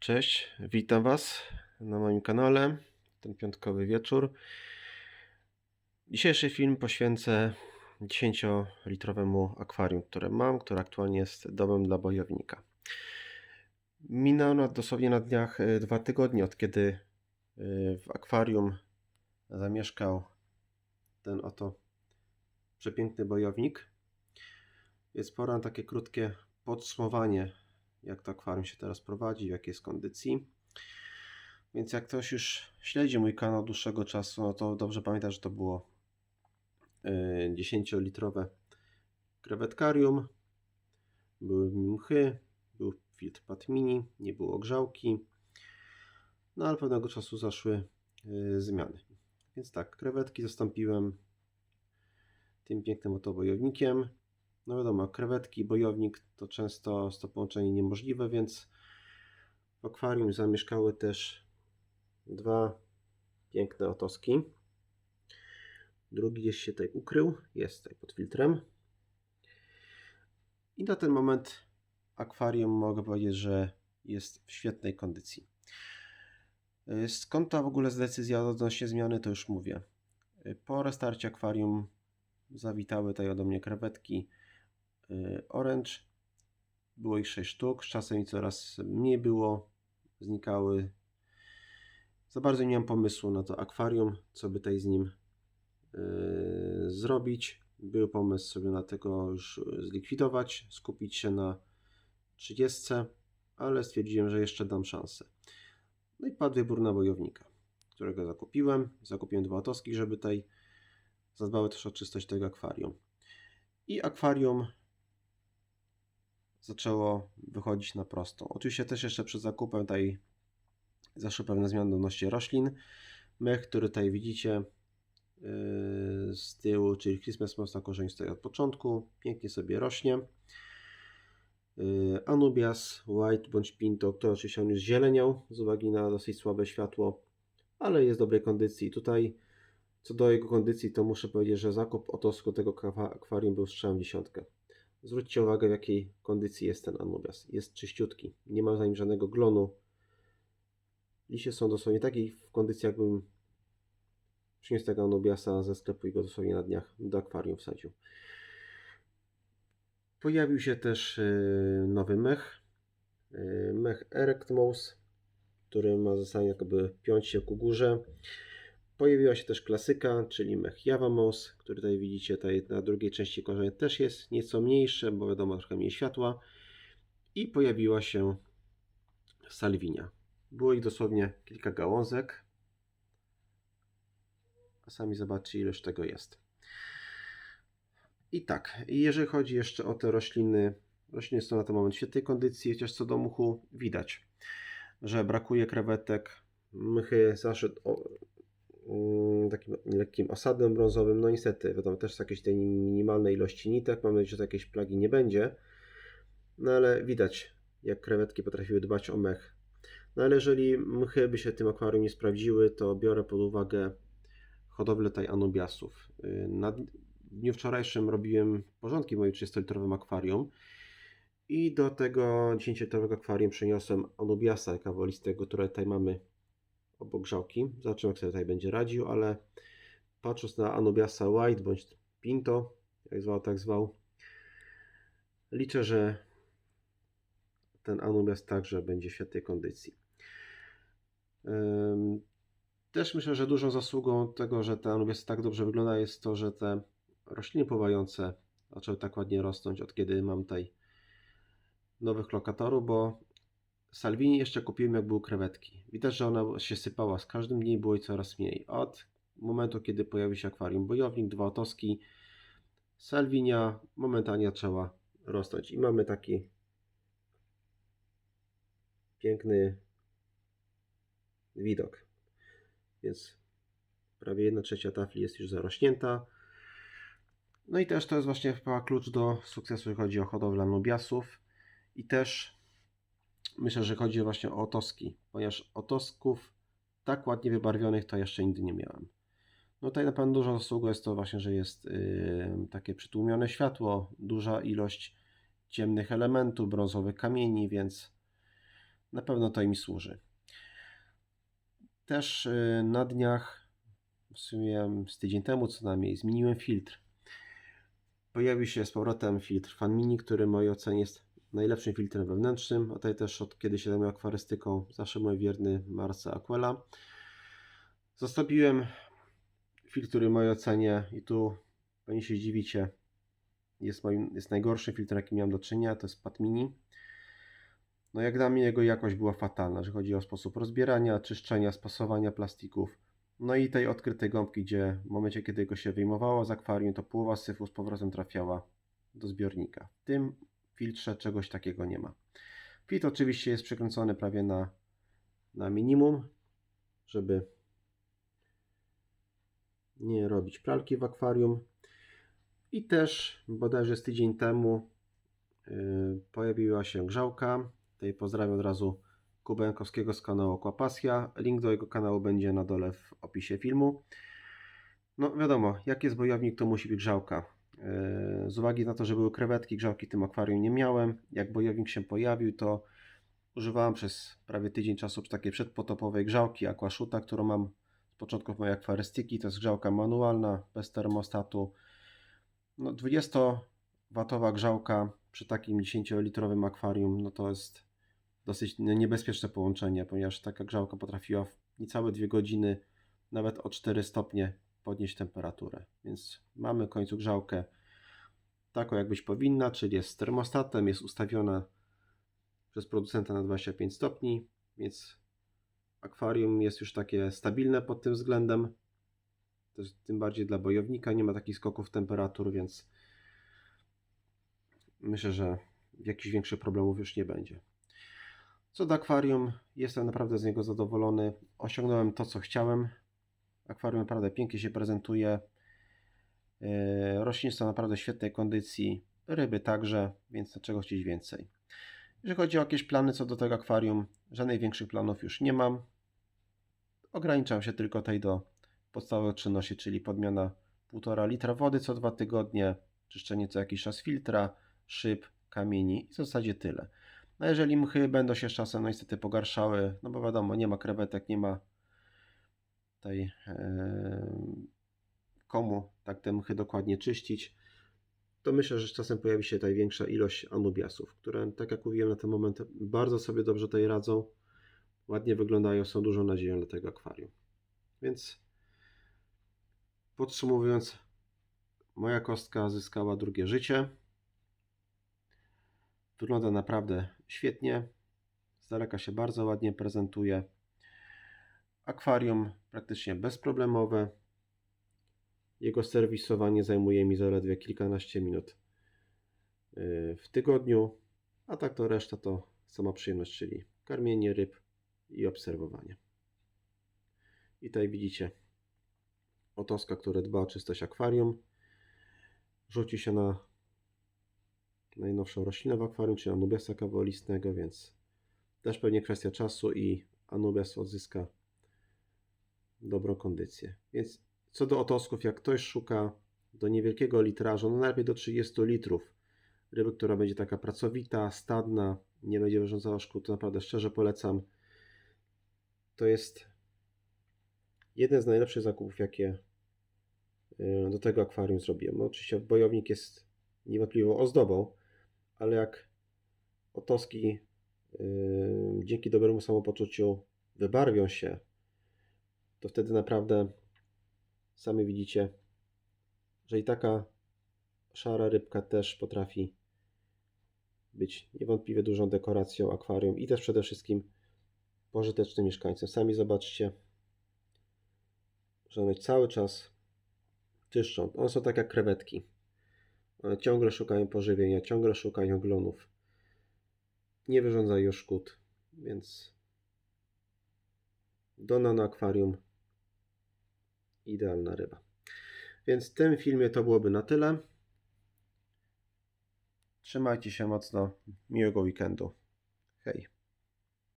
Cześć, witam Was na moim kanale. Ten piątkowy wieczór. Dzisiejszy film poświęcę 10-litrowemu akwarium, które mam, które aktualnie jest domem dla bojownika. Minęło dosłownie na dniach y, dwa tygodnie od kiedy y, w akwarium zamieszkał ten oto przepiękny bojownik. Jest pora na takie krótkie podsumowanie jak to akwarium się teraz prowadzi, w jakiej jest kondycji. Więc jak ktoś już śledzi mój kanał dłuższego czasu, no to dobrze pamięta, że to było 10-litrowe krewetkarium. Były mchy, był filtr Pat Mini, nie było grzałki. No ale pewnego czasu zaszły y, zmiany. Więc tak, krewetki zastąpiłem tym pięknym oto bojownikiem. No wiadomo, krewetki, bojownik to często jest to połączenie niemożliwe, więc w akwarium zamieszkały też dwa piękne otoski. Drugi gdzieś się tutaj ukrył, jest tutaj pod filtrem. I na ten moment akwarium mogę powiedzieć, że jest w świetnej kondycji. Skąd ta w ogóle decyzja odnośnie zmiany, to już mówię. Po restarcie akwarium zawitały tutaj ode mnie krewetki Orange. Było ich 6 sztuk, z czasem ich coraz mniej było, znikały. Za bardzo nie miałem pomysłu na to akwarium, co by tutaj z nim yy, zrobić. Był pomysł sobie na tego już zlikwidować, skupić się na 30, ale stwierdziłem, że jeszcze dam szansę. No i padł wybór na bojownika, którego zakupiłem. Zakupiłem dwa otoski, żeby tutaj zadbały też o czystość tego akwarium. I akwarium zaczęło wychodzić na prostą. Oczywiście też jeszcze przed zakupem tutaj zaszły pewne zmiany odnośnie roślin. Mech, który tutaj widzicie yy, z tyłu, czyli Christmas Moss korzeń stoi od początku, pięknie sobie rośnie. Yy, Anubias White bądź Pinto, który oczywiście on już zieleniał z uwagi na dosyć słabe światło, ale jest dobrej kondycji. Tutaj co do jego kondycji, to muszę powiedzieć, że zakup otosku tego akwarium był strzałem dziesiątkę. Zwróćcie uwagę, w jakiej kondycji jest ten Anubias. Jest czyściutki, nie ma za nim żadnego glonu. Liście są dosłownie takiej w kondycji, jakbym przyniósł tego Anubiasa ze sklepu i go dosłownie na dniach do akwarium wsadził. Pojawił się też y, nowy mech. Y, mech Erectmos, który ma zasadzie jakby piąć się ku górze. Pojawiła się też klasyka, czyli mech Javamos, który tutaj widzicie tutaj na drugiej części korzenia też jest nieco mniejszy, bo wiadomo trochę mniej światła. I pojawiła się salwinia. Było ich dosłownie kilka gałązek. A sami zobaczcie ileż tego jest. I tak, jeżeli chodzi jeszcze o te rośliny, rośliny są na ten moment w świetnej kondycji, chociaż co do muchu widać, że brakuje krewetek, mchy Mm, takim lekkim osadem brązowym. No niestety, wiadomo, też są jakieś tej minimalnej ilości nitek. Mam nadzieję, że jakiejś plagi nie będzie. No ale widać, jak krewetki potrafiły dbać o mech. No ale jeżeli mchy by się tym akwarium nie sprawdziły, to biorę pod uwagę hodowlę tej anubiasów. Y, na dniu wczorajszym robiłem porządki w moim 30-litrowym akwarium i do tego 10-litrowego akwarium przeniosłem anubiasa kawolistego, które tutaj mamy obok grzałki. Zobaczymy, jak sobie tutaj będzie radził, ale patrząc na Anubiasa White bądź Pinto, jak zwał, tak zwał, liczę, że ten Anubias także będzie w świetnej kondycji. Też myślę, że dużą zasługą tego, że ten Anubias tak dobrze wygląda jest to, że te rośliny pływające zaczęły tak ładnie rosnąć od kiedy mam tutaj nowych lokatorów, bo Salvini jeszcze kupiłem jak były krewetki. Widać, że ona się sypała z każdym dniem było jej coraz mniej. Od momentu, kiedy pojawił się akwarium bojownik, dwa otoski, Salwinia momentalnie zaczęła rosnąć. I mamy taki piękny widok. Więc prawie 1 trzecia tafli jest już zarośnięta. No i też to jest właśnie chyba klucz do sukcesu, jeśli chodzi o hodowlę nubiasów. I też myślę, że chodzi właśnie o otoski, ponieważ otosków tak ładnie wybarwionych to jeszcze nigdy nie miałem. No tutaj na pewno dużą zasługą jest to właśnie, że jest yy, takie przytłumione światło, duża ilość ciemnych elementów, brązowych kamieni, więc na pewno to mi służy. Też y, na dniach, w sumie z tydzień temu co najmniej, zmieniłem filtr. Pojawił się z powrotem filtr Fan Mini, który w mojej ocenie jest najlepszym filtrem wewnętrznym. A tutaj też od kiedy się zajmuję akwarystyką, zawsze mój wierny Marsa Aquela. Zostawiłem filtr, który w mojej ocenie, i tu pewnie się zdziwicie, jest, moim, jest najgorszym filtrem, jaki miałem do czynienia, to jest Pat Mini. No jak dla mnie jego jakość była fatalna, że chodzi o sposób rozbierania, czyszczenia, spasowania plastików. No i tej odkrytej gąbki, gdzie w momencie, kiedy go się wyjmowało z akwarium, to połowa syfu z powrotem trafiała do zbiornika. W tym filtrze czegoś takiego nie ma. Filtr oczywiście jest przekręcony prawie na, na minimum, żeby nie robić pralki w akwarium. I też bodajże z tydzień temu yy, pojawiła się grzałka. Tutaj pozdrawiam od razu Kubę Jankowskiego z kanału Aquapasja. Link do jego kanału będzie na dole w opisie filmu. No wiadomo, jak jest bojownik, to musi być grzałka. Yy, Z uwagi na to, że były krewetki, grzałki w tym akwarium nie miałem. Jak bojownik się pojawił, to używałem przez prawie tydzień czasu takiej przedpotopowej grzałki Aquashuta, którą mam z początków mojej akwarystyki. To jest grzałka manualna, bez termostatu. No 20-watowa grzałka przy takim 10-litrowym akwarium, no to jest dosyć niebezpieczne połączenie, ponieważ taka grzałka potrafiła w niecałe 2 godziny, nawet o 4 stopnie podnieść temperaturę. Więc mamy końcu grzałkę taką jak być powinna, czyli jest z termostatem, jest ustawiona przez producenta na 25 stopni, więc akwarium jest już takie stabilne pod tym względem. Też tym bardziej dla bojownika nie ma takich skoków temperatur, więc myślę, że jakichś większych problemów już nie będzie. Co do akwarium, jestem naprawdę z niego zadowolony. Osiągnąłem to, co chciałem. Akwarium naprawdę pięknie się prezentuje. Rośliny są naprawdę w świetnej kondycji. Ryby także, więc dlaczego chcieć więcej? Jeżeli chodzi o jakieś plany co do tego akwarium, żadnych większych planów już nie mam. Ograniczam się tylko tutaj do podstawowych czynności, czyli podmiana 1,5 litra wody co dwa tygodnie, czyszczenie co jakiś czas filtra, szyb, kamieni i w zasadzie tyle. No jeżeli mchy będą się z czasem no niestety pogarszały, no bo wiadomo, nie ma krewetek, nie ma tej e, komu tak te mchy dokładnie czyścić, to myślę, że z czasem pojawi się tutaj większa ilość anubiasów, które, tak jak mówiłem na ten moment, bardzo sobie dobrze tutaj radzą, ładnie wyglądają, są dużą nadzieją dla tego akwarium. Więc podsumowując, moja kostka zyskała drugie życie. Wygląda naprawdę świetnie. Z daleka się bardzo ładnie prezentuje. Akwarium praktycznie bezproblemowe. Jego serwisowanie zajmuje mi zaledwie kilkanaście minut yy, w tygodniu, a tak to reszta to sama przyjemność, czyli karmienie ryb i obserwowanie. I tutaj widzicie otoska, który dba o czystość akwarium. Rzuci się na najnowszą roślinę w akwarium, czyli Anubiasa kawolistnego, więc też pewnie kwestia czasu i Anubias odzyska dobrą kondycję. Więc co do otosków, jak ktoś szuka do niewielkiego litrażu, no najlepiej do 30 litrów, ryby, która będzie taka pracowita, stadna, nie będzie wyrządzała szkód, to naprawdę szczerze polecam. To jest jeden z najlepszych zakupów, jakie y, do tego akwarium zrobiłem. No, oczywiście bojownik jest niewątpliwą ozdobą, ale jak otoski yy, dzięki dobremu samopoczuciu wybarwią się, to wtedy naprawdę sami widzicie, że i taka szara rybka też potrafi być niewątpliwie dużą dekoracją akwarium i też przede wszystkim pożytecznym mieszkańcem. Sami zobaczcie, że one cały czas czyszczą. One są tak jak krewetki. One ciągle szukają pożywienia, ciągle szukają glonów. Nie wyrządzają szkód, więc do nano akwarium idealna ryba. Więc w tym filmie to byłoby na tyle. Trzymajcie się mocno. Miłego weekendu. Hej.